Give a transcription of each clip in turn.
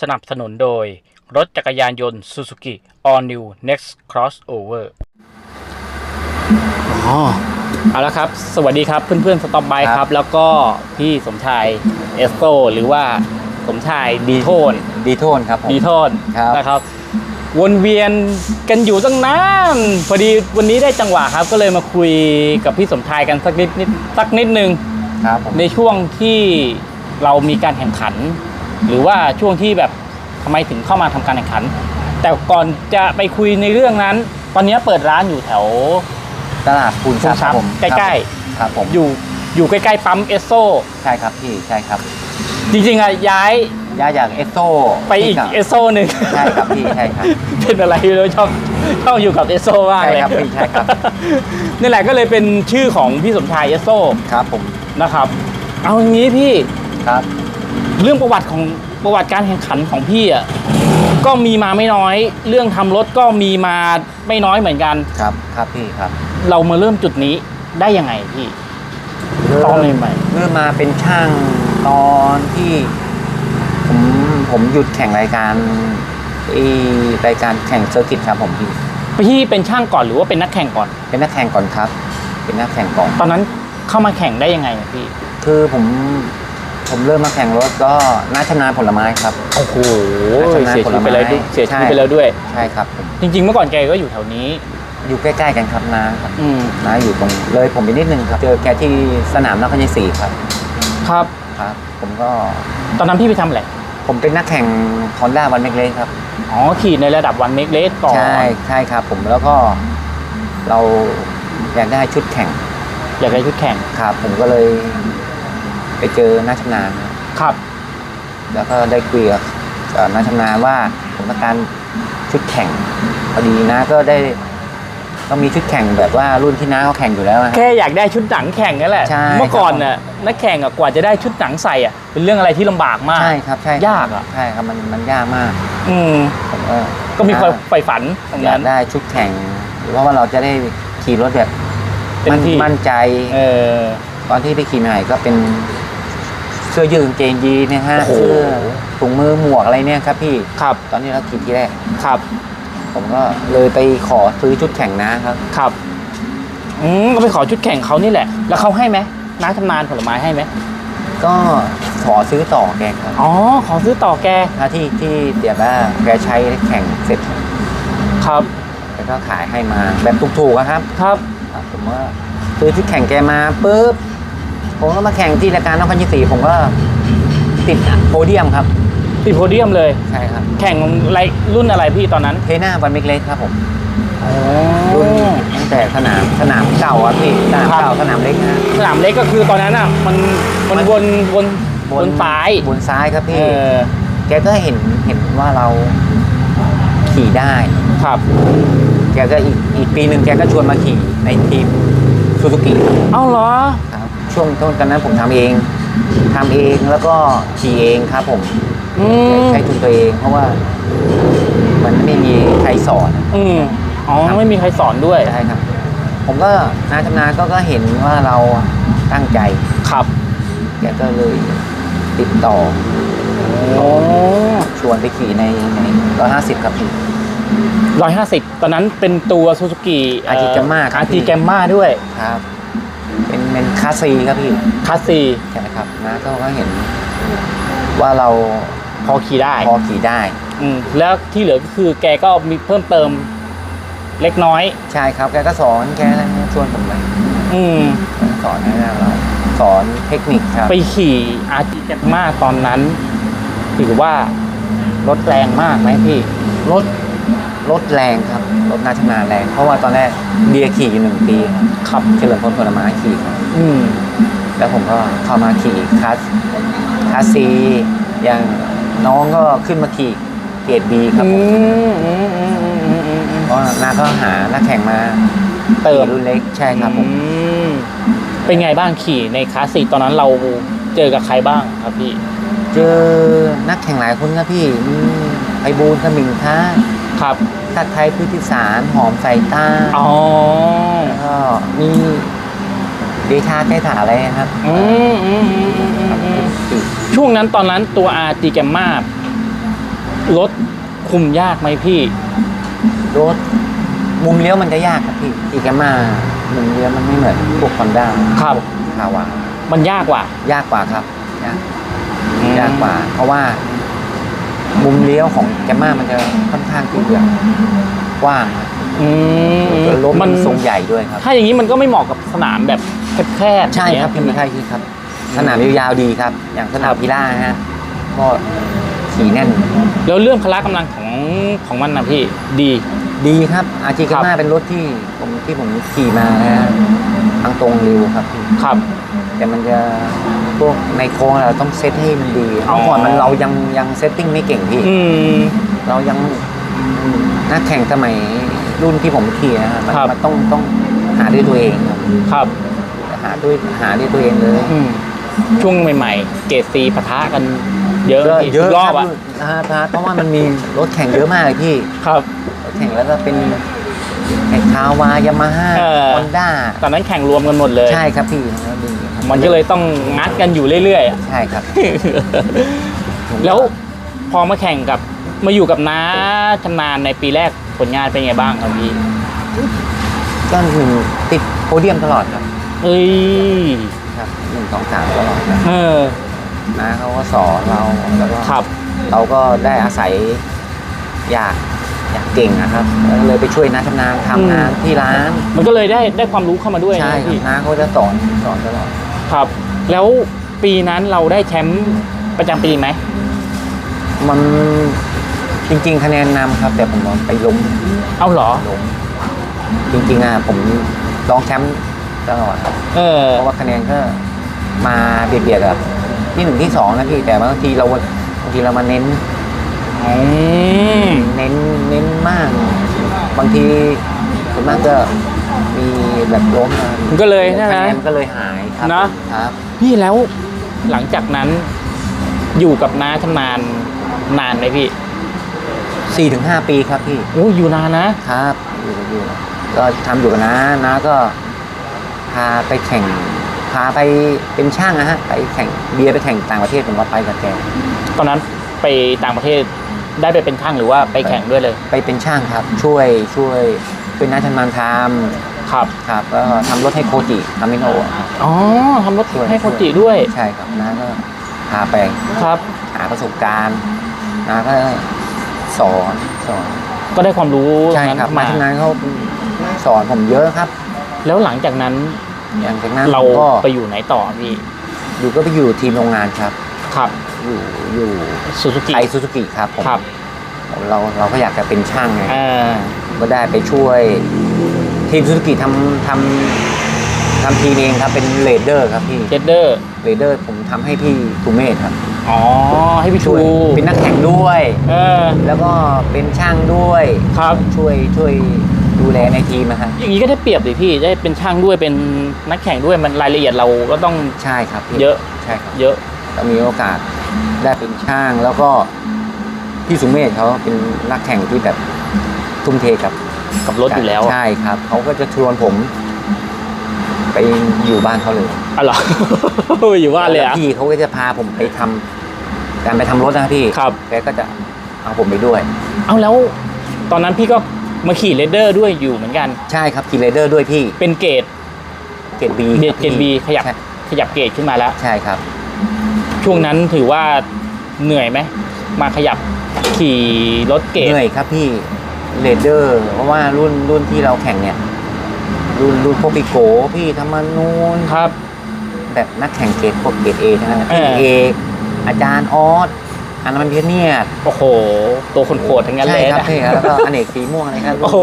สนับสนุนโดย รถจักรยานยนต์ Suzuki All New Next Crossover อ๋อ เอาละครับ สวัสดีครับเพื่อนๆสต็อปไบครับครับ แล้วก็พี่สมชายเอสโซหรือว่าสมชายดีโทนดีโทนครับผม ดีโทนครับ นะครับ วนเวียนกันอยู่ตั้งนานพอดีวันนี้ได้จังหวะครับ ก็เลยมาคุยกับพี่สมชายกันสักนิดนิดสักนิดนึง ครับผม ในช่วงที่เรามีการแข่งขัน หรือว่าช่วงที่แบบทำไมถึงเข้ามาทำการแข่งขัน แต่ก่อนจะไปคุยในเรื่องนั้น ตอนนี้เปิดร้านอยู่แถวตลาดปูนซับปูนซับครับผมใกล้ๆครับผมอยู่อยู่ใกล้ๆปั๊มเอสโซใช่ครับพี่ใช่ครับ จริงๆอะย้ายย้ายจากเอสโซไปอีกเอสโซหนึ่งใช่ครับพี่ใช่ครับเป็นอะไรไม่รู้ชอบชอบอยู่กับเอสโซมากเลยใช่ครับพี่ใช่ครับนี่แหละก็เลยเป็นชื่อของพี่สมชายเอสโซครับผมนะครับ เอาอย่างนี้พี่ครับ เรื่องประวัติของประวัติการแข่งขันของพี่อะก็มีมาไม่น้อย เรื่องทำรถก็มีมาไม่น้อยเหมือนกัน ครับครับพี่ครับเรามาเริ่มจุดนี้ได้ยังไงพี่ตอนใหม่เริ่มมาเป็นช่างตอนที่ผมผมหยุดแข่งรายการไอ้รายการแข่งเซอร์กิตครับผมพี่พี่เป็นช่างก่อนหรือว่าเป็นนักแข่งก่อน เป็นนักแข่งก่อนครับ เป็นนักแข่งก่อน ตอนนั้นเข้ามาแข่งได้ยังไงอะพี่ คือผม ผมเริ่มมาแข่งรถก็น่าชำนาญผลไม้ครับ โอ้โหชำนาญเสียชีวิตไปแล้วด้วยผลไม้เสียชีวิตใช่ไปแล้วด้วย ใช่ครับผมจริง ๆ เมื่อก่อนแกก็อยู่แถวนี้ อยู่ใกล้ๆกันครับนะครับอืมน้าอยู่ตรงเลยผมไปนิดนึงครับ เจอแกที่สนามนครชัยศรีครับ ครับ ครับ ผมก็ตอนนั้นพี่ไปทำอะไรผมเป็นนักแข่งฮอนด้าวันเมกเลสครับ อ๋อขี่ในระดับวันเมกเลสก่อน ใช่ใช่ครับ ผมแล้วก็เราอยากได้ชุดแข่ง อยากได้ชุดแข่งครับ ผมก็เลย ไปเจอนักชำนาญครับครับ แล้วก็ได้คุยกับเอ่อนักชำนาญว่าผมต้องการชุดแข่งพอดีนะก็ได้ก็มีชุดแข่งแบบว่ารุ่นที่น้าเขาแข่งอยู่แล้วนะ แค่อยากได้ชุดหนังแข่งนั่นแหละ ใช่ เมื่อก่อนน่ะนักแข่งอะกว่าจะได้ชุดหนังใส่อะเป็นเรื่องอะไรที่ลำบากมาก ใช่ครับใช่ครับยากอะ ใช่ครับมันมันยากมากอืมผมก็ก็มีความใฝ่ฝันตรงอยานั้กน ได้ชุดแข่งเพราะว่าเราจะได้ขี่รถแบบเต็มมั่นที่ มั่นใจ เออตอนที่ไปขี่ใหม่ก็เป็นเสื้อยืดกางเกงยีนนะฮะโอ้โห เสื้อถุงมือหมวกอะไรเนี่ยครับพี่ครับตอนนี้เราขี่ที่แรก ครับผมก็เลยไปขอซื้อชุดแข่งนะครับ ครับอืมก็ไปขอชุดแข่งเขานี่แหละ แล้วเขาให้ไหมน้าชำนาญผลไม้ให้ไหมก็ขอซื้อต่อแกครับอ๋อขอซื้อต่อแกถ้าที่ที่เดี๋ยวว่าแกใช้แข่งเสร็จครับแกก็ขายให้มาแบบถูกๆอะครับครับอะผมว่าซื้อชุดแข่งแกมาปุ๊บ ผมก็มาแข่งที่รายการนครชัยศรีผมก็ติดโพเดียมครับ ติดโพเดียมเลย ใช่ครับ แข่งอะไรรุ่นอะไรพี่ตอนนั้น เทน่าวันเมกเล็กครับผมอ๋อรุ่นตั้งแต่สนามสนามเก่าอะพี่สนามครับเก่าสนามเล็กนะสนามเล็กก็คือตอนนั้นอะมันมันมันวนวนวนซ้ายบนซ้ายครับเอพี่อแกก็เห็นเห็นว่าเราขี่ได้ครับ แกก็อีกอีกปีหนึ่งแกก็ชวนมาขี่ในทีมซูซูกิเอ้าเหรอครับ ช่วงต้นกันนั้นผมทำเองทำเองแล้วก็ขี่เองครับผมอืม ใช้ทุนตัวเอง เพราะว่ามันไม่มีใครสอน อืมอ๋อครับไม่มีใครสอนด้วยใช่ครับ ผมก็นาชำนาญก็ก็เห็นว่าเราตั้งใจ ครับแกก็เลยติดต่อโอ้ชวนไปขี่ในในร้อยห้าสิบครับพี่ ร้อยห้าสิบตอนนั้นเป็นตัวซูซูกิ RT Gamma ครับอาร์จีแกมมาด้วย ครับ เป็นเป็นคาซีครับพี่คลาสซีใช่ครับนะก็ก็เห็น ว่าเราพอขี่ได้พอขี่ได้ อืมแล้วที่เหลือก็คือแกก็มีเพิ่มเติมเล็กน้อย ใช่ครับแกก็สอนแกชวนผมไปอืม สอนให้เรา สอนเทคนิคครับ ไปขี่อาร์จีแกมมาตอนนั้นถือว่ารถแรงมากไหมพี่รถรถแรงครับ รถนาชำนาญแรง เพราะว่าตอนแรกเดียขี่อยู่หนึ่งปีครับครับเฉลิมพลผลไม้ขี่ครับ อืมแล้วผมก็เข้ามาขี่คลาสคลาสซีอย่างน้องก็ขึ้นมาขี่เกรดบีครับอืผมมอืมอืมอืมอืมอืมอืมเพราะน้าก็หานักแข่งมาเติมรุ่นเล็กใช่ครับผมอืมเป็นไงบ้างขี่ในคลาสสิกตอนนั้นเราเจอกับใครบ้างครับพี่ เจอนักแข่งหลายคนครับพี่มีไพบูลย์สมิงท้าครับทัดไทยพืชสารหอมใส่ต้าอ๋อแล้วก็มีเดชาแก้ถาอะไรนะครับอืมอืมอืมอืมอืมอืมช่วงนั้นตอนนั้นตัว RG แกมมารถคุมยากไหมพี่ รถมุมเลี้ยวมันจะยากครับพี่อีแกมามุมเลี้ยวมันไม่เหมือนพวกคอนด้าครับ คาวามันยากกว่า ยากกว่าครับยากยากกว่า เพราะว่า มุมเลี้ยวของแกมมามันจะค่อนข้างที่จะกว้างครับอืมแล้วรถมัมันนทรงใหญ่ด้วยครับ ถ้าอย่างนี้มันก็ไม่เหมาะกับสนามแบบ แคบๆใช่ครับอย่างพี่เงี้ยใช่พี่ครับ สนามยาวๆดีครับ อย่างสนามกีฬาฮะก็ขี่แน่น แล้วเรื่องพละกำลังของของมันนะพี่ดีดีครับ อาจีครักาบมาเป็นรถที่ผมที่ผมขี่มานะฮะทางตรงเร็วครับพี่ครับ แต่มันจะพวกในโค้งเราต้องเซตให้มันดีอ๋อเมื่อก่อนมันเรายังยังเซตติ้งไม่เก่งพี่อืมเรายังอืมนักแข่งสมัยรุ่นที่ผมขี่นะฮะมันครับมันต้องต้องหาด้วยตัวเองครับครับ หาด้วยหาด้วยตัวเองเลยอืมช่วงใหม่ๆ เกรดซีปะทะกันเยอะก็พี่เยอะรอครับบอะนะฮะเพราะว่ามันมีรถแข่งเยอะมากเลยพี่ครับรถแข่งแล้วก็เป็นแข่งคาวายามาฮ่าเออฮอนด้าตอนนั้นแข่งรวมกันหมดเลย ใช่ครับพี่แล้วดีครับมันก็เลยต้องงัดกันอยู่เรื่อยๆอะใช่ครับ แล้วพอมาแข่งกับมาอยู่กับน้าชำนาญในปีแรกผลงานเป็นไงบ้างครับพี่ก็หนึ่งติดโพเดียมตลอดครับ เอ้ยครับหนึ่งสองสามตลอดครับเออ นะเขาก็สอนเราแล้วก็ครับ เราก็ได้อาศัยอยากอยากเก่งนะครับแล้วเลยไปช่วยน้าชำนาญทำงานที่ร้านมันก็เลยได้ได้ความรู้เข้ามาด้วยใช่นะครับพี่น้าเขาจะสอนสอนตลอดครับ แล้วปีนั้นเราได้แชมป์ประจำปีไหมมันจริง ๆ คะแนนนำครับ แต่ผมไปล้มเอาเหรอ ล้มจริงๆอะผมรองแชมป์ ตลอดครับเออ เพราะว่าคะแนนก็มาเบียดๆกับที่หนึ่งที่สองนะพี่แต่บางทีเราบางทีเรามาเน้นอืม เน้นเน้นมาก บางทีส่วนมากก็มีแบบล้มมามันก็เลยคะนะแนนะนมันก็เลยหายครับนะ ครับพี่แล้วหลังจากนั้น อยู่กับน้าชำนาญนานไหมพี่สี่ถึงห้าปีครับพี่โอ้อยู่นานนะ ครับอยู่กับอยู่ก็ทำอยู่กับน้าน้าก็ พาไปแข่ง พาไปเป็นช่างนะฮะไปแข่งเบียร์ไปแข่งต่างประเทศผมก็ไปกับแกตอนนั้นไปต่างประเทศได้ไปเป็นช่างหรือว่าไปแข่งด้วยเลย ไปเป็นช่างครับ ช่วยช่วยเป็นน้าชำนาญทครับำครับก็ทำรถให้โคจิทำมิโนะอ๋อทำรถช่วยให้โคจิด้วยใช่ครับน้าก็พาไปครับหาประสบการณ์น้าก็สอนสอนก็ได้ความรู้ใช่ตงนั้นครับมามาที่นั้นเขาสอนผมเยอะครับ แล้วหลังจากนั้นอย่างจากนั้นเราผมก็ไปอยู่ไหนต่อพี่อยู่ก็ไปอยู่ทีมโรงงานครับ ครับอยู่อยู่ซูซูกิไทยซูซูกิครับผมครับเราเราก็อยากจะเป็นช่างไงเออก็ได้ไปช่วย ทีมซูซูกิทำทำทำทีมเองครับเป็นเลดเดอร์ครับพี่เจดเดอร์เลดเดอร์ผมทำให้พี่ทูเมธครับอ๋อให้พี่ชูช่วยเป็นนักแข่งด้วย เออ แล้วก็เป็นช่างด้วยครับช่วยช่วย ดูแลในทีมนะครับอย่างนี้ก็ได้เปรียบดิพี่ได้เป็นช่างด้วยเป็นนักแข่งด้วยมันรายละเอียดเราก็ต้องใช่ครับพี่เยอะใช่ครับเยอะก็มีโอกาสได้เป็นช่างแล้วก็พี่สุเมธเขาเป็นนักแข่งที่แบบทุ่มเทกับกับรถอยู่แล้วอะใช่ครับเขาก็จะชวนผมไปอยู่บ้านเขาเลยอ๋อเหรออยู่บ้านเลยแวอะพี่เขาก็จะพาผมไปทำการไปทำรถนะครับพี่ครับแกก็จะเอาผมไปด้วย เอาแล้ว ตอนนั้นพี่ก็ มาขี่เรดเดอร์ด้วยอยู่เหมือนกัน ใช่ครับขี่เรเดอร์ด้วยพี่เป็นเกรดเกรดบีเกรดเกรด B ขยับขยับเกรดขึ้นมาแล้ว ใช่ครับ ช่วงนั้นถือว่าเหนื่อยไหมมาขยับขี่รถเกรดเหนื่อยครับพี่เรเดอร์เพราะว่ารุ่นรุ่นที่เราแข่งเนี่ย รุ่นรุ่นพวกปีโกพี่ธรรมนูนครับ แบบนักแข่งเกรดพวกเกรดเอทั้งนั้นนะเออพี่เอกอาจารย์ออส อันนั้นมันเพียเนี่ยโอ้โห ตัวคนโหดทั้งนั้นเลใช่ยครับนะพี่ครับแล้วก็อเนกสีม่วงอะไรครับโอ้โห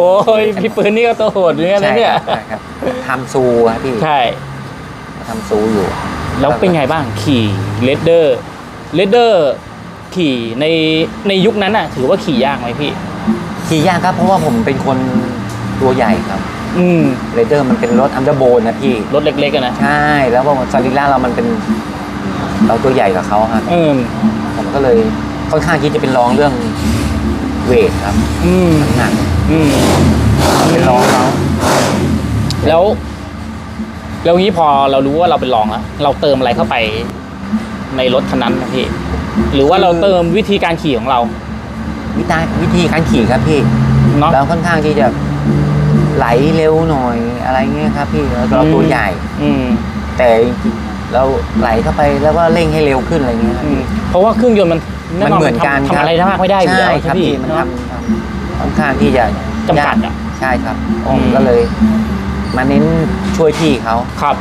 พี่ปืนนี่ก็ตัวโหดเหมือนกันใช่นะเนี่ย ครับใช่ครับทำซูครับพี่ใช่ ทำซูอยู่ แล้วเป็นไงบ้างขี่เลดเดอร์เลดเดอร์ขี่ในในยุคนั้นอะ ถือว่าขี่ยากไหมพี่ ขี่ยากครับเพราะว่าผมเป็นคนตัวใหญ่ครับอืม เรเดอร์มันเป็นรถอันเดอร์โบนนะพี่ รถเล็กๆอะนะ ใช่ แล้วว่าสรีระเรามันเป็น เราตัวใหญ่กว่าเขาครับเออผมก็เลยค่อนข้างที่จะเป็นรองเรื่องเวทครับอืมน้ำหนักอืมเป็นรองเขาแล้ว แล้วงี้พอเรารู้ว่าเราเป็นรองแล้วเราเติมอะไรเข้าไปในรถคันนั้นนะพี่หรือว่าเราเติมวิธีการขี่ของเรา วิธีวิธีการขี่ครับพี่เนาะเราค่อนข้างที่จะไหลเร็วหน่อยอะไรเงี้ยครับ พี่แล้วก็เราตัวใหญ่ อืมแต่ จริงๆเราไหลเข้าไปแล้วก็เร่งให้เร็วขึ้นอะไรเงี้ยครับอืมพี่เพราะว่าเครื่องยนต์มันมันเหมือนกันทำคทำรับอะไรได้มากไม่ได้อยู่แล้วใช่ครับพี่พี่มันเนาะทำทำค่อนข้างที่จะจำกัดอะยากใช่ครับอืมก็เลย มาเน้นช่วยพี่เขาครับ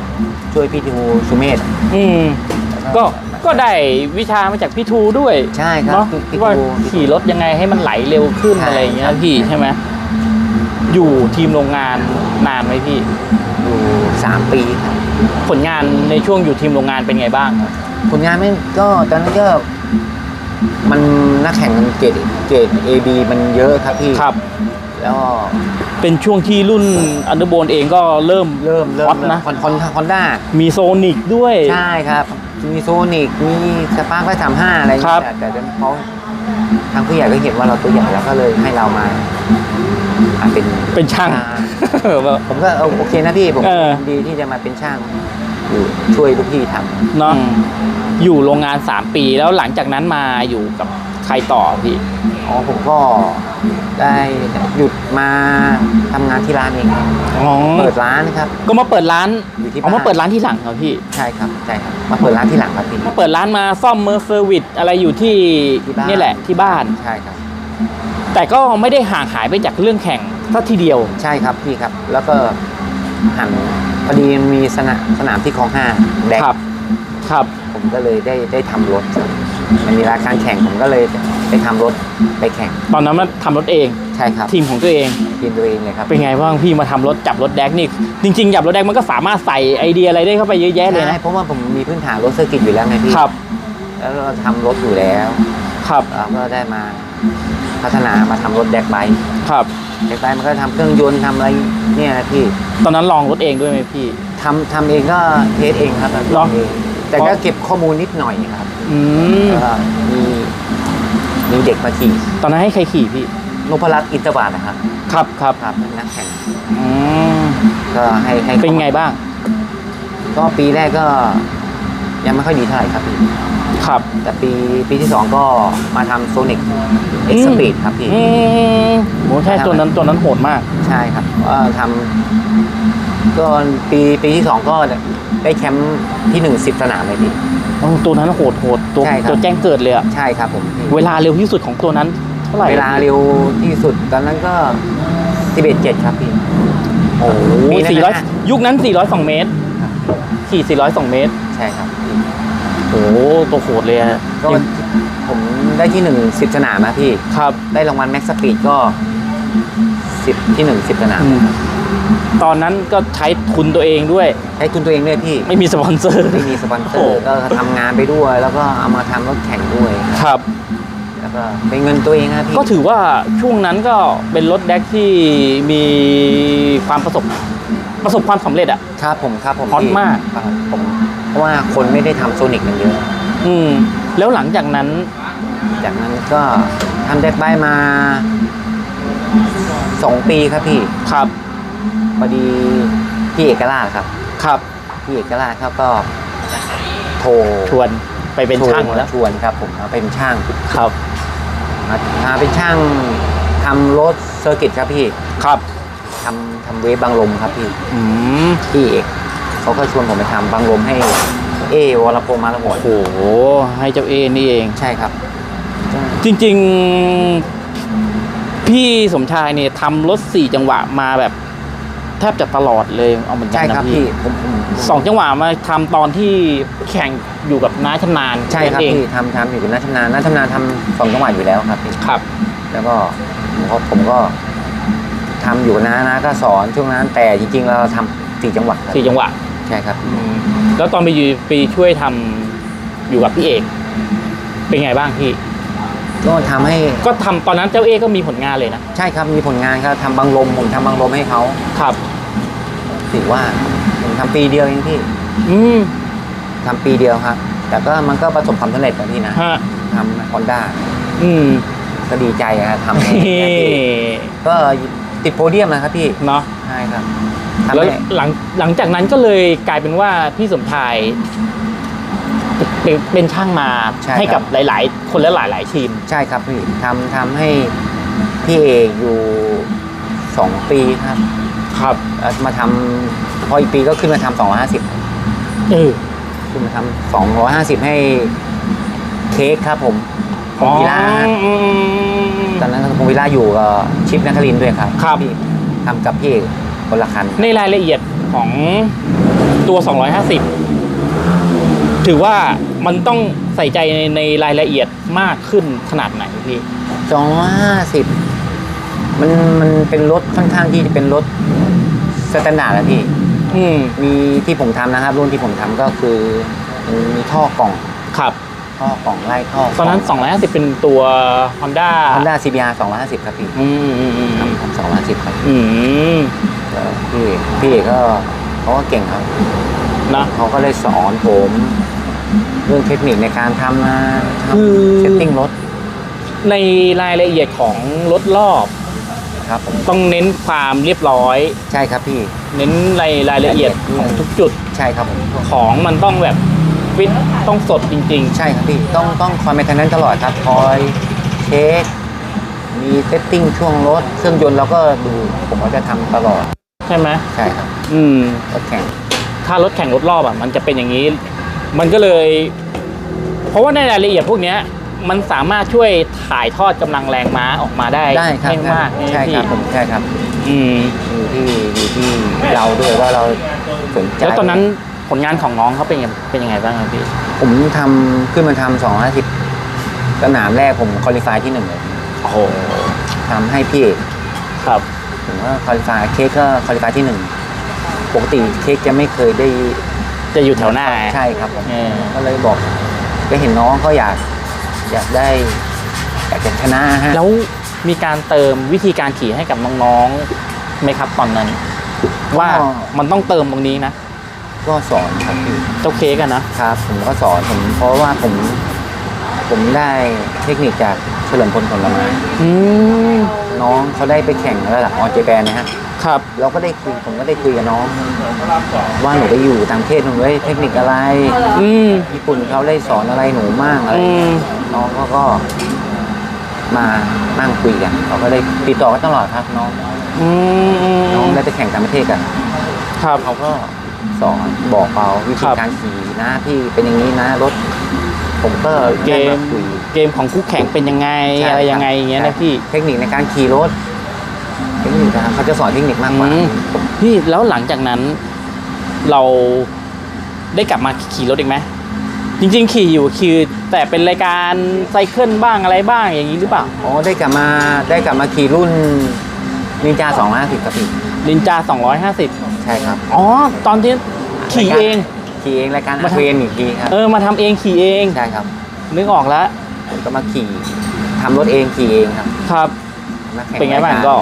ช่วยพี่ทูสุเมธอืมก็ก็ได้วิชามาจากพี่ทูด้วยใช่ครับเนาะพี่พี่ว่าทูขี่รถยังไงให้มันไหลเร็วขึ้นใช่อะไรอย่างเงี้ยครับพี่ใช่ไหมอยู่ทีมโรงงานนานไหมพี่ อยู่สามปีครับผลงานในช่วงอยู่ทีมโรงงานเป็นไงบ้างครับผลงานไม่ก็ตอนนั้นก็มันนักแข่งมันเกรดเกรด A B มันเยอะครับพี่ครับ แล้วก็เป็นช่วงที่รุ่นอันเดอร์โบนเองก็เริ่มเริ่มเริ่ฮอมตนะ คอนคอนคอนด้ามีโซนิกด้วย ใช่ครับ มีโซนิกมีสปาร์คไฟสามห้าอะไรครัเงี้บยแต่แต่เขาทางผู้ใหญ่ก็เห็นว่าเราตัวใหญ่แล้วก็เลยให้เรามาอะเป็นเป็นช่าง ผมก็เอาโอเคนะพี่ผมเออยินดีที่จะมาเป็นช่างอยู่ช่วยลูกพี่ทำเนาะอยู่โรงงาน 3 ปีแล้วหลังจากนั้นมาอยู่กับใครต่อพี่อ๋อผมก็ได้หยุดมาทำงานที่ร้านเองอ๋อเปิดร้านครับ ก็มาเปิดร้านอยู่ที่เอามาบ้านเปิดร้านที่หลังครับพี่ใช่ครับใช่ครับมาเปิดร้านที่หลังครับพี่ มาเปิดร้านมาซ่อมเมอร์เซอร์วิสอะไรอยู่ที่ที่บ้าน นี่แหละที่บ้าน ใช่ครับ แต่ก็ไม่ได้ห่างหายไปจากเรื่องแข่ง สักทีเดียวใช่ครับพี่ครับ แล้วก็หันพอดีมีสนามสนามที่คลองห้าแดกครับครับผมก็เลยได้ได้ทำรถครับมันมีรายการแข่งผมก็เลยไปทำรถไปแข่ง ตอนนั้นมาทำรถเองใช่ครับทีมของตัวเองทีมตัวเองเลยครับเป็นไงบ้างพี่มาทำรถจับรถแดกนี่จริงๆจับรถแดกมันก็สามารถใส่ไอเดียอะไรได้เข้าไปเยอะแยะเลยใช่นะเพราะว่าผมมีพื้นฐานรถเซอร์กิตอยู่แล้วไงพี่ครับ แล้วเราทำรถอยู่แล้ว ครับเราก็ได้มา พัฒนามาทำรถแดกไบค์ครับ แดกไบค์มันก็ทำเครื่องยนต์ทำอะไรเนี่ยนะพี่ตอนนั้นลองรถเองด้วยไหมพี่ ทำทำเองก็เทสเองครับเหรอ ทำเองแต่ก็เก็บข้อมูลนิดหน่อยครับอืมก็มีมีเด็กมาขี่ตอนนั้นให้ใครขี่พี่ นพรัตน์อินทบาทนะครับครับครับครับนักแข่งอืมก็ให้ให้เป็นไงบ้าง ก็ปีแรกก็ยังไม่ค่อยดีเท่าไหร่ครับพี่ ครับ แต่ปีปีที่สองก็มาทำโซนิกเอ็กอืซ์มปีดครับพี่ อืมโหใช่ตัวนั้นตัวนั้นโหดมาก ใช่ครับก็ทำก็ปีปีที่สองก็ได้แชมป์ที่หนึ่งสิบสนามเลยพี่อ๋อตัวนั้นโหดโหดตัวใช่ครับ ตัวแจ้งเกิดเลยอะใช่ครับผมพี่เวลาเร็วที่สุดของตัวนั้น เท่าไหร่เวลาเร็วที่สุดตอนนั้นก็สิบเอ็ดเจ็ดครับพี่ โอ้โหปีนั้นนะสี่ร้อยยุคนั้น 402 เมตร ขี่ 402 เมตร ใช่ครับพี่ โอ้โหตัวโหดเลยอะก็ผมได้ที่หนึ่งสิบสนามนะพี่ ครับ ได้รางวัลแม็กซ์สปีดก็สิบที่หนึ่งสิบสนาม อืมตอนนั้นก็ใช้ทุนตัวเองด้วย ใช้ทุนตัวเองด้วยพี่ ไม่มีสปอนเซอร์ ไม่มีสปอนเซอโอ้ร์ก็ทำงานไปด้วย แล้วก็เอามาทำรถแข่งด้วย ครับ แล้วก็เป็นเงินตัวเองนะพี่ก็ถือว่าช่วงนั้นก็เป็นรถแดกที่มีความประสบประสบความสำเร็จอะ ครับผมครับผมฮอตพี่มาก ครับผมเพ ราะว่าคนไม่ได้ทำโซนิกกันเยอะอืม แล้วหลังจากนั้น จากนั้นก็ทำแดกไบค์มาสองปีครับพี่ครับพอดีพี่เอกราชครับ ครับ พี่เอกราชเขาก็โทรชวนไปเป็นช่างโทรมแล้วชวนครับ ผมมาเป็นช่างครับมามาเป็นช่างทำรถเซอร์กิตครับพี่ครับทำทำเวฟบางลมครับพี่อืมพี่เอก เขาก็ชวนผมไปทำบางลมให้ เอวรพงษ์มาละหมดโอ้โหให้เจ้าเอนี่เอง ใช่ครับ จริง ๆ พี่สมชายเนี่ยทำรถสี่จังหวะมาแบบ แทบจะตลอดเลยเอาเหมือนกัใช่นครับนะพี่พี่ผมผมสองจังหวะมาทำตอนที่แข่งอยู่กับน้าชำนาญใช่ครับเองพี่ทำทำอยู่กับนักชำนาญนักชำนาญทำสองจังหวัดอยู่แล้วครับพี่ ครับ แล้วก็ผมก็ผมก็ทำอยู่กับน้านะก็สอนช่วงนั้นแต่จริงๆเราทำสี่จังหวัดครับสี่จังหวะ ใช่ครับอืมแล้วตอนไปอยู่ไปช่วยทำอยู่กับพี่เอก เป็นไงบ้างพี่ ก็ทำให้ก็ทำตอนนั้นเจ้าเอก็มีผลงานเลยนะ ใช่ครับมีผลงานครับทำบางลมผมทำบางลมให้เขาครับถือว่าผมทำปีเดียวเองพี่ อืมทำปีเดียวครับ แต่ก็มันก็ประสบความสำเร็จนะพี่นะฮะทำฮอนด้าอืมก็ดีใจอะครับทำให้นี่ก็ติดโพเดียมนะครับพี่เนาะใช่ครับทำ แล้วให้หลังหลังจากนั้นก็เลยกลายเป็นว่าพี่สมชายเป็นเป็นช่างมาให้กับหลาย ๆคคนละหลายหลาย ๆ ทีม ใช่ครับพี่ทำทำให้พี่เอกอยู่สองปีครับครับแล้วมาทำพออีกปีก็ขึ้นมาทำสองร้อยห้าสิบเออ ขึ้นมาทำสองร้อยห้าสิบให้เค้กครับผมพงวิล่าฮะอืมตอนนั้นพงวิล่าอยู่กับชิปนัคลินทร์ด้วยครับครับ พี่ทำกับพี่เอก คนละคัน ในรายละเอียดของตัว 250 ถือว่ามันต้องใส่ใจในในรายละเอียดมากขึ้นขนาดไหนพี่สองร้อยห้าสิบมันมันเป็นรถค่อนข้างที่จะเป็นรถสแตนดาร์ดอะพี่อืมมีที่ผมทำนะครับ รุ่นที่ผมทำก็คือมันมีท่อกล่องครับ ท่อกล่องไล่ท่อตอนนั้น 250 เป็นตัว Honda ฮอนด้าซีบีอาร์สองร้อยห้าสิบครับพี่อืมอืมอืมทำทำสองร้อยห้าสิบครับอืมแล้วพี่พี่เอกก็เขาก็เก่งครับนะเขาก็เลยสอนผม เรื่องเทคนิคในการทำนะทคือำเซตติ้งรถ ในรายละเอียดของรถรอบครับผมต้องเน้นความเรียบร้อย ใช่ครับพี่ เน้นรายรายละเอียดของทุกจุด ใช่ครับผมของมันต้องแบบ ฟิตต้องสดจริง ใช่ครับพี่ ต้องต้องคอยแมนเทนแนนตลอดครับ คอยเช็ค มีเซตติ้งช่วงรถ เครื่องยนต์เราก็ดู ผมก็จะทำตลอด ๆ ใช่ไหมใช่ครับอืม รถแข่ง ถ้ารถแข่งรถรอบอะ มันจะเป็นอย่างนี้ มันก็เลย เพราะว่าในรายละเอียดพวกเนี้ย มันสามารถช่วยถ่ายทอดกำลังแรงม้าออกมาได้ได้ครับไม่มากใช่ครับพี่ผมใช่ครับ อืม อยู่ที่อยู่ที่เราด้วยว่าเราสนใจแล้วตอนนั้น ผลงานของน้องเขาเป็นยังเป็นยังไงบ้างครับพี่ ผมทำขึ้นมาทำสองอาทิตย์สนามแรกผมคอลิฟายที่หนึ่งเลยโอ้โห ทำให้พี่เอกครับ ผมว่าคอลิฟายเค้กก็คอลิฟายที่หนึ่งปกติเค้กจะไม่เคยได้จะอยู่แถวหน้าใช่ครับผมเออ ก็เลยบอกก็เห็นน้องเขาอยาก อยากได้อยากจะชนะฮะแล้วมีการเติมวิธีการขี่ให้กับน้องๆไหมครับตอนนั้น ว่ามันต้องเติมตรงนี้นะ ก็สอนครับพี่เจ้าเค้กอะนะครับ ผมก็สอนผมเพราะว่าผมผมได้เทคนิคจากเฉลิมพลผลไม้อืมน้องเขาได้ไปแข่งระดับออเจแปนนะฮะ ครับ เราก็ได้คุยผมก็ได้คุยกับน้อง ว่าหนูไปอยู่ต่างประเทศหนูได้เทคนิคอะไร อืม ญี่ปุ่นเขาได้สอนอะไรหนูมั่งอะไรอืม น้องเขาก็มานั่งคุยกันเขาก็ได้ติดต่อกันตลอดครับน้อง อืมน้องได้ไปแข่งต่างประเทศกันครับ เขาก็ สอนบอกเราวิธีครับการขี่นะพี่เป็นอย่างนี้นะรถผมก็เกได้มคุยเกมของคู่แข่งเป็นยังไงใช่อะไรยังไงอย่างเงี้ยครันะบพี่เทคนิคในการขี่รถเทคนิคนะครับเขาจะสอนเทคนิคมากกว่าอืมพี่แล้วหลังจากนั้น เราได้กลับมาขี่รถอีกไหมจริง ๆ ขี่อยู่ขี่แต่เป็นรายการไซเคิลบ้างอะไรบ้างอย่างนี้หรือเปล่าอ๋อได้กลับมาได้กลับมาขี่รุ่นนินจาสองร้อยห้าสิบครับพี่นินจา250 ใช่ครับอ๋อตอนที่ขี่เองขี่เองรายการมาอาทำเวนอีกทีครับเออมาทำเองขี่เองใช่ครับนึกออกแล้วผมก็มาขี่ทำรถเองขี่เองครับ ครับมาแข่เป็นไงบ้างรยรก็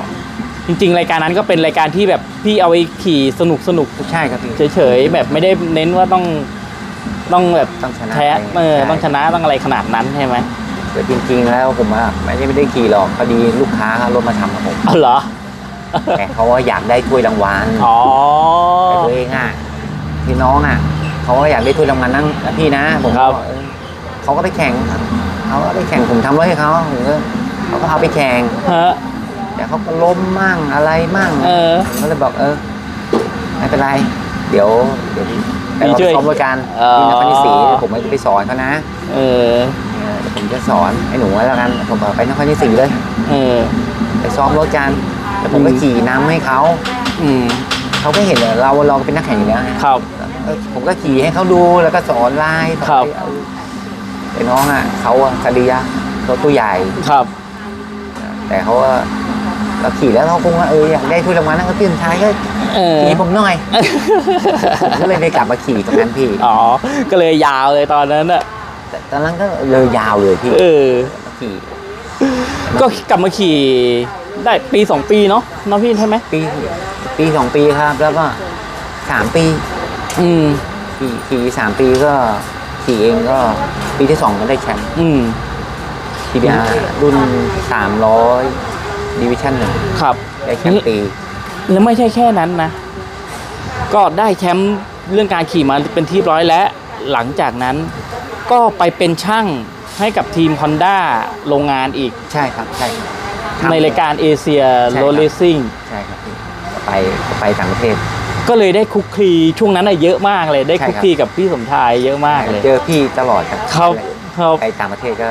จริง ๆ รายการนั้นก็เป็นรายการที่แบบพี่เอาไปขี่สนุกสนุกใช่ครับพี่เฉยๆแบบไม่ได้เน้นว่าต้องต้องแบบต้องชนะแพ้เออใช่ต้องชนะต้องอะไรขนาดนั้นใช่ไหมแต่จริง ๆ แล้วผมว่าไม่ได้ไม่ได้ขี่หรอกพอดีลูกค้าเขารถมาทำกับผมอ๋อเหรอ แต่เขาว่าอยากได้ถ้วยรางวัลอ๋อแต่ตัวเองอะพี่น้องอะเขาก็อยากได้ถ้วยรางวัลนั่งนะพี่นะผมครัก็บเออเขาก็ไปแข่งเขาก็ไปแข่งผมทำรถให้เขาผมก็เขาก็เอาไปแข่งฮะแต่เขาก็ล้มมั่งอะไรมั่งเออผมก็เลยบอกเออไม่เป็นไร เดี๋ยวเดี๋ยวพี่แต่เราช่วยซ้อมบริการอ๋อที่นครนิสีผมไม่ไปสอนเขานะ เออเออเดี๋ยวผมจะสอนให้หนูแล้วกันผมบอกไปนครนิสีเลย เออไปซ้อมรถกัน แต่ผมก็อืมขี่น้ำให้เขา อืมเขาก็เห็นเราเราเป็นนักแข่งอยู่แล้วไงครับ เออผมก็ขี่ให้เขาดูแล้วก็สอนไล่สอนครับเออแต่น้องอะเขาอะคดียะเขาตัวใหญ่ ครับ แต่เขาว่าเราขี่แล้วเขาคงว่าเอออยากได้ถ้วยรางวัลนั่นก็ตื่นท้ายก็เออ ขี่ผมหน่อยผมก็เลยได้กลับมาขี่ตรงนั้นพี่อ๋อ ก็เลยยาวเลยตอนนั้นอะ แต่ตอนนั้นก็เลยยาวเลยพี่เออ ขี่ก็กลับมาขี่ ได้ปีสองปีเนาะเน้องพี่ใช่ไหมปีปีสองปีครับ แล้วก็สามปีอืมขี่ขี่สามปีก็ขี่เองก็ปีที่สองก็ได้แชมป์อืมทีบีอารุ่นสามร้อยดิวิชั่นหนึ่งครับได้แชมป์ปีแล้วไม่ใช่แค่นั้นนะ ก็ได้แชมป์เรื่องการขี่มาเป็นที่ร้อยแล้ว หลังจากนั้นก็ไปเป็นช่างให้กับทีม Honda โรงงานอีก ใช่ครับ ใช่ครับ ทำในรายการเอเชียใช่ครับ โรเลซิ่งใช่ครับพี่ไปไปต่างประเทศ ก็เลยได้คุกคีช่วงนั้นน่ะเยอะมากเลยได้ใช่ครับ คุกคีกับพี่สมชายเยอะมากเลยเจอพี่ตลอดครับเขาเขาไปต่างประเทศก็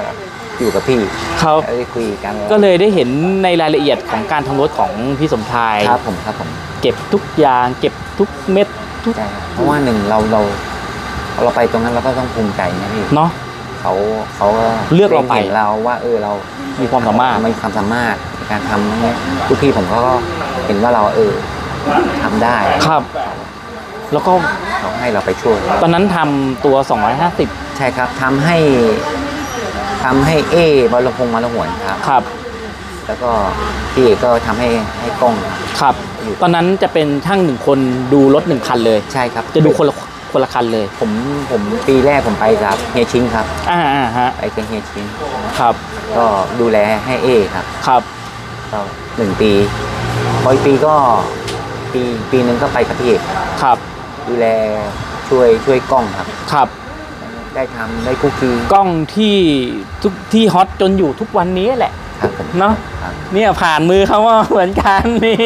อยู่กับพี่เขาแล้วได้คุยกันก็เลยได้เห็นในรายละเอียดของการทำรถของพี่สมชายครับผมครับผมเก็บทุกอย่างเก็บทุกเม็ดทุกใช่ครับเพราะว่าหนึ่งเราเราเราไปตรงนั้นเราก็ต้องภูมิใจนะพี่เนาะ เขาเขาเลือกเราไปห็นเราว่า เออเรามีความสามารถ มีความสามารถในการทำเนี่ยทุกพี่ผมก็เห็นว่าเราเออทำได้ครับ แล้วก็เขาให้เราไปช่วย ตอนนั้นทำตัว 250 ใช่ครับทำให้ทำให้เอบอลพงษ์มาละหวนครับ ครับ แล้วก็พี่เอกก็ทำให้ให้กล้องครับ ครับ ตอนนั้นจะเป็นช่างหนึ่งคนดูรถหนึ่งคันเลย ใช่ครับ จะดูคนละ คนละคันเลย ผมผมปีแรกผมไปกับเฮียชิงครับอ่าอ่าฮะไปกับเฮียชิงครับก็ดูแลให้เอครับครับก็หนึ่งปีพออีกปีก็ปีปีหนึ่งก็ไปกับพี่เอกครับ ดูแลช่วยช่วยกล้องครับครับ ได้ทำได้คุกคีกล้องที่ทุกที่ฮอตจนอยู่ทุกวันนี้แหละ ครับผมเนาะครับเนี่ยผ่านมือเขาว่าเหมือนกันนี่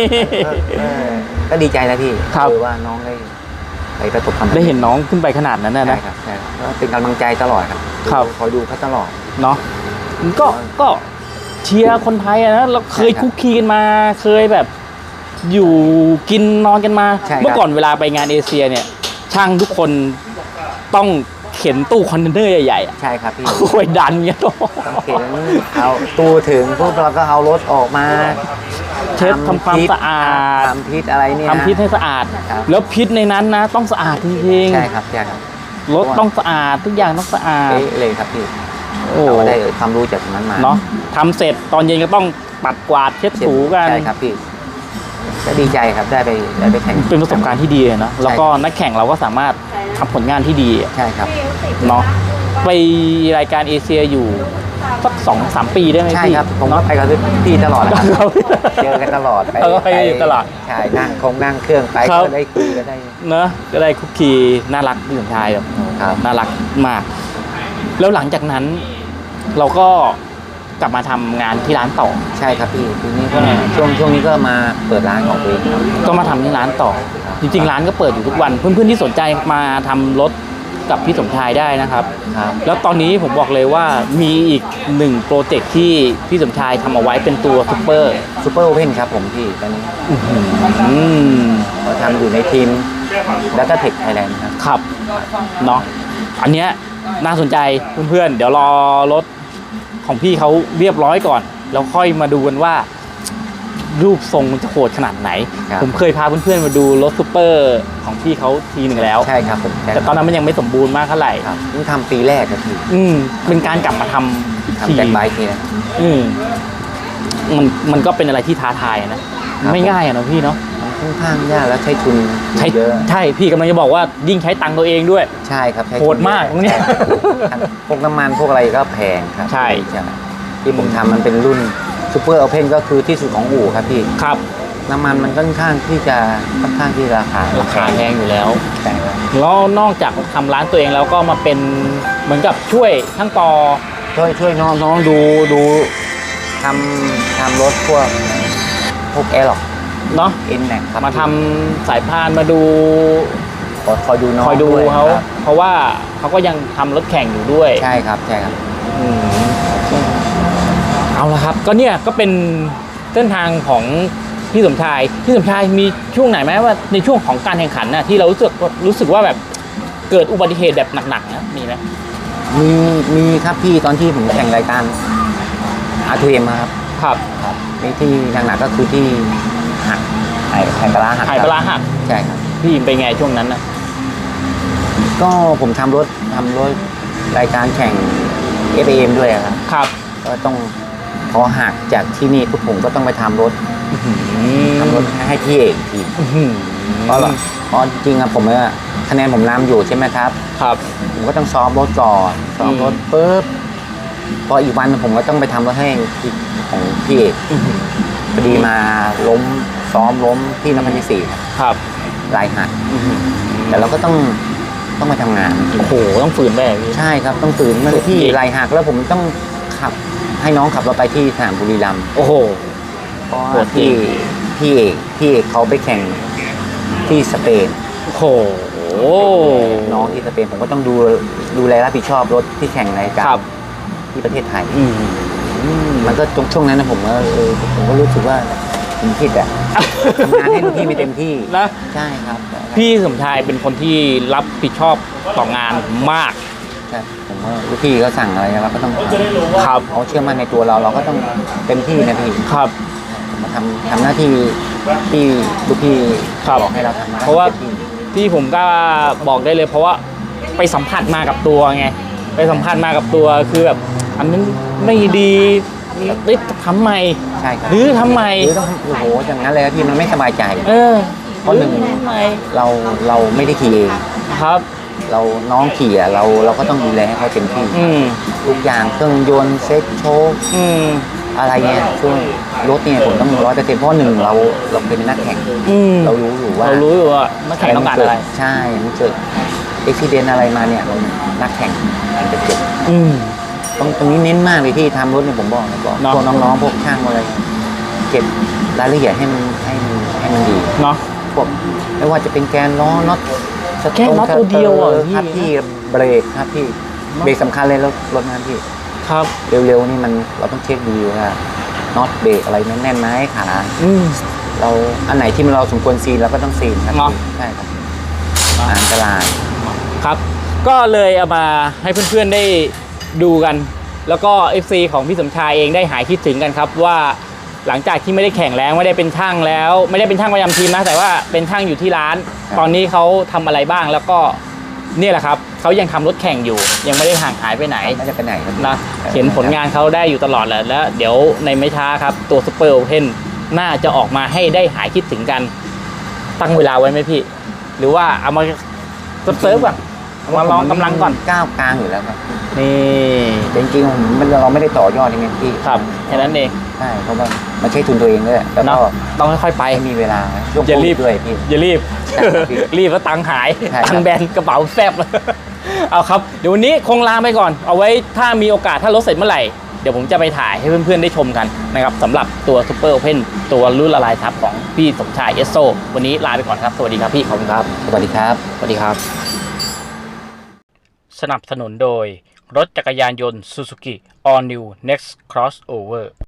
เออก็ดีใจนะพี่ครับอว่าน้องได้ไปประสบความสำร็จได้เห็นน้องขึ้นไปขนาดนั้นนะใช่นะครับใช่ครับก็เป็นกำลังใจตลอดครับครับ คอยดูเขาตลอด เนาะก็ก็เชียร์คนไทยอะนะเราเคยใช่ครับคุกคีกันมา เคยแบบอยู่กินนอนกันมา ใช่ครับ เมื่อก่อนเวลาไปงานเอเชียเนี่ย ช่างทุกคนต้องเข็นตู้คอนเทนเนอร์ใหญ่ๆอะใช่ครับพี่ คอยดันเงี้ยต้องเข็นเอาตู้ถึงปุ๊บเราก็เอารถออกมา เช็ดทำความพิษสะอาดทำพิษอะไรเนี่ยทำพิษให้สะอาดครับแล้วพิษในนั้นนะ ต้องสะอาดจริงใช่ครับใช่ครับๆรถต้องสะอาดทุกอย่างต้องสะอาดเป๊ะเลยครับพี่โอ้เราได้ความรู้จากตรงนั้นมาเนาะทำเสร็จตอนเย็นก็ต้องปัดกวาดเช็ดถูกันใช่ครับพี่ก็ดีใจครับได้ไปได้ไปแข่งเป็นประสบการณ์ที่ดีเลยนะแล้วก็นักแข่งเราก็สามารถทำผลงานที่ดีใช่ครับเนาะไปรายการเอเชียอยู่ สักสองสามปีได้ไหมใช่พี่ครับผมก็เนาะ ไปกับพี่ตลอดนะครับครับเจอกันตลอดไปเออไปกันอยู่ตลอดใช่นั่งคงนั่งเครื่องไปครับ ก็ได้คุยก็ได้ เนอะก็ได้คุกคีน่ารักพี่สมชายแบบครับ น่ารักมาก แล้วหลังจากนั้น เราก็กลับมาทำงานที่ร้านต่อ ใช่ครับพี่ทีนี้ก็ช่วงช่วงนี้ก็มาเปิดร้านของตัวเองครับ ก็มาทำที่ร้านต่อ จริง ๆ ร้านก็เปิดอยู่ทุกวัน เพื่อนๆที่สนใจมาทำรถ กับพี่สมชายได้นะครับ ครับ แล้วตอนนี้ผมบอกเลยว่ามีอีกหนึ่งโปรเจกต์ที่พี่สมชายทำเอาไว้เป็นตัวซูเปอร์ซูเปอร์โอเพนครับผมพี่ตอนนี้อืมเราทำอยู่ในทีมดัตเตอร์เทคไทยแลนด์ครับ ครับเนาะอันเนี้ยน่าสนใจเพื่อนๆ เดี๋ยวรอรถของพี่เขาเรียบร้อยก่อน แล้วค่อยมาดูกันว่า รูปทรงมันจะโหดขนาดไหน ครับ ผมเคยพาเพื่อนๆมาดูรถซูเปอร์ของพี่เขาทีหนึ่งแล้ว ใช่ครับผมใช่แต่ตอนนั้นมันยังไม่สมบูรณ์มากเท่าไหร่ครับเพิ่งทำปีแรกครับพี่อืมเป็นการกลับมาทำอีกทีทำแบ็คไบค์ทีนะอืมมันมันก็เป็นอะไรที่ท้าทายนะ ครับ ไม่ง่ายอะเนาะพี่เนาะมันค่อนข้างยากแล้วใช้ทุนใช้เยอะใช่พี่กำลังจะบอกว่ายิ่งใช้ตังค์ตัวเองด้วย ใช่ครับใช้ทุนโหดมากตรงเนี้ยใช่ครับพวกน้ำมันพวกอะไรก็แพงครับใช่ ที่ผมทำมันเป็นรุ่น ซูเปอร์โอเพนก็คือที่สุดของอู่ครับพี่ครับ น้ำมันมันค่อนข้างที่จะค่อนข้างที่ราคาราคาแพงอยู่แล้วแพงครับแล้วนอกจากทำร้านตัวเองแล้วก็มาเป็นเหมือนกับช่วยทั้งต่อช่วยช่วยน้องน้องดูดูทำทำรถพวกพวกแอร์หรอกเนาะเอ็นแม็กครับมาทำสายพานมาดูคอยคอยดูน้องคอยดูวเขาครับเพราะว่าเขาก็ยังทำรถแข่งอยู่ด้วยใช่ครับใช่ครับ อืม เอาละครับ ก็เนี่ยก็เป็นเส้นทางของพี่สมชายพี่สมชายมีช่วงไหนไหมว่าในช่วงของการแข่งขันน่ะที่เรารู้สึกรู้สึกว่าแบบเกิดอุบัติเหตุแบบหนักๆนะมีไหมมีมีครับพี่ตอนที่ผมแข่งรายการอาร์ทีเอ็มครับครับครับมีที่หนักๆก็คือที่หักไอ้ไข่ปลาร้าหักไข่ปลาร้าหักใช่ครับพี่เป็นไงช่วงนั้นนะก็ผมทำรถทำรถรายการแข่ง f a m ด้วยอะครับครับ ก็ต้องพ อหักจากที่นี่ปุ๊บผมก็ต้องไปทำรถทำรถให้พี่เอกทีอื้อหือเพราะเพราะจริงๆอะผมอะคะแนนผมนำอยู่ใช่ไหมครับ ครับ ผมก็ต้องซ้อมรถก่อนซ้อมรถปุ๊บพออีกวันผมก็ต้องไปทำรถให้พี่ของพี่เอกอื้อหือพอดีมาล้มซ้อมล้มที่น้ำมันที่สี่ครับครับ ลายหักอื้อหือแต่เราก็ต้องต้องมาทำงานจริงโอ้โห ต้องฝืนแม่พี่ ใช่ครับต้องตื่นเมื่อที่ไหลหักแล้วผมต้องขับ ให้น้องขับเราไปที่สนามบุรีรัมย์โอ้โห เพราะโหว่าดจริพี่ง พี่เอกพี่เอกเขาไปแข่งที่สเปนโอ้โห น้องที่สเปนผมก็ต้องดูดูแลรับผิดชอบรถที่แข่งในกาครัรบ ที่ประเทศไทย อืมอืมมันก็ตรงช่วงนั้นนะผมก็เออผมก็รู้สึกว่าผมผิดอะทำงานให้ลูกพี่ไม่เต็มที่นะ ใช่ครับ พี่สมชายเป็นคนที่รับผิดชอบต่องานมากใช่ผมว่าลูกพี่เขาสั่งอะไรเราก็ต้องครับเขาเชื่อมั่นในตัวเราเราก็ต้องเต็มที่นะพี่ครับผมมาทำทำหน้าที่ที่ลูกพี่ครับบอกให้เราทำเพราะว่าต็มที่ที่ผมกล้าบอกได้เลยเพราะว่าไปสัมผัสมากับตัวไงไปสัมผัสมากับตัวคือแบบอันนั้นไม่ดีริบทำไมใช่ครับหรือทำไมหรือต้องโอ้โหอย่างนั้นเลยครับพี่มันไม่สบายใจ เออเพราะหนึ่งรือทำไมเราเราไม่ได้ขี่เองครับ เราน้องขี่อะเราเราก็ต้องดูแลให้เขาเต็มที่อืมทุกอย่างเครื่องยนต์เซ็ตโชคอืมอะไรเนี่ยช่วยรถเนี่ยผมต้องร้อยเปอร์เซ็นต์เพราะหนึ่งเราเราเป็นนักแข่ง อืมเรารู้อยู่ว่าเรารู้อยู่ว่านักแข่งต้องการอะไร ใช่มันเกิดอุบิเหตุอะไรมาเนี่ยเรานักแข่งมันจะเจ็บ อืม ตรงตรงนี้เน้นมากเลยที่ทำรถเนี่ยผมบอกเลยบอกเนอะ พวกน้องๆพวกช่างอะไรเก็บรายละเอียดให้มันให้มันให้มันดีเนาะ พวกไม่ว่าจะเป็นแกนล้อน็อตส แค่น็อตตัวเดียวอะพี่ครับพี่เบรกครับพี่เบรกสำคัญเลยรถรถนั้นพี่ ครับเร็วๆนี่มันเราต้องเช็คดีว่าน็อตเบรกอะไรแน่นๆไหมขาอืม เราอันไหนที่มันเราสมควรซีนเราก็ต้องซีนครับเนอะใช่ครับอันตราย ครับ ก็เลยเอามาให้เพื่อนๆได้ดูกัน แล้วก็ FC ของพี่สมชายเองได้หายคิดถึงกันครับว่า หลังจากที่ไม่ได้แข่งแล้วไม่ได้เป็นช่างแล้ว ไม่ได้เป็นช่างประจำทีมนะแต่ว่าเป็นช่างอยู่ที่ร้าน ตอนนี้เขาทำอะไรบ้างแล้วก็เนี่ยแหละครับเขายังทำรถแข่งอยู่ ยังไม่ได้ห่างหายไปไหน ไม่จะไปไหนครับนะเห็นผลงานเขาได้อยู่ตลอดแหละแล้วเดี๋ยวในไม่ช้าครับ ตัวซูเปอร์โอเพนน่าจะออกมาให้ได้หายคิดถึงกัน ตั้งเวลาไว้ไหมพี่ หรือว่าเอามาเซิร์ฟก่อนเอามาลองกำลังก่อนก้าวกลางอยู่แล้วครับนี่แต่จริงๆผมมันเราไม่ได้ต่อยอดใช่ไหมพี่ครับแค่นั้นเอง ใช่เพราะว่ามันใช้ทุนตัวเองด้วยแล้วเนาะก็ต้องค่อยๆไป ไม่มีเวลาช่วงอย่าโครีวิบดด้วยพี่ อย่ารีบใช่ครับพี่รีบแล้วตังค์หาย ใช่ครับ ตังค์แบนกระเป๋าแฟบเอาครับ เดี๋ยววันนี้คงลาไปก่อน เอาไว้ถ้ามีโอกาสถ้ารถเสร็จเมื่อไหร่ เดี๋ยวผมจะไปถ่ายให้เพื่อนๆได้ชมกันนะครับสำหรับตัวซูเปอร์โอเพนตัวรุ่นละลายทับของพี่สมชายเอสโซวันนี้ลาไปก่อนครับ สวัสดีครับพี่ ขอบคุณครับ สวัสดีครับ สวัสดีครับ สนับสนุนโดย รถจักรยานยนต์ Suzuki All New Next Crossover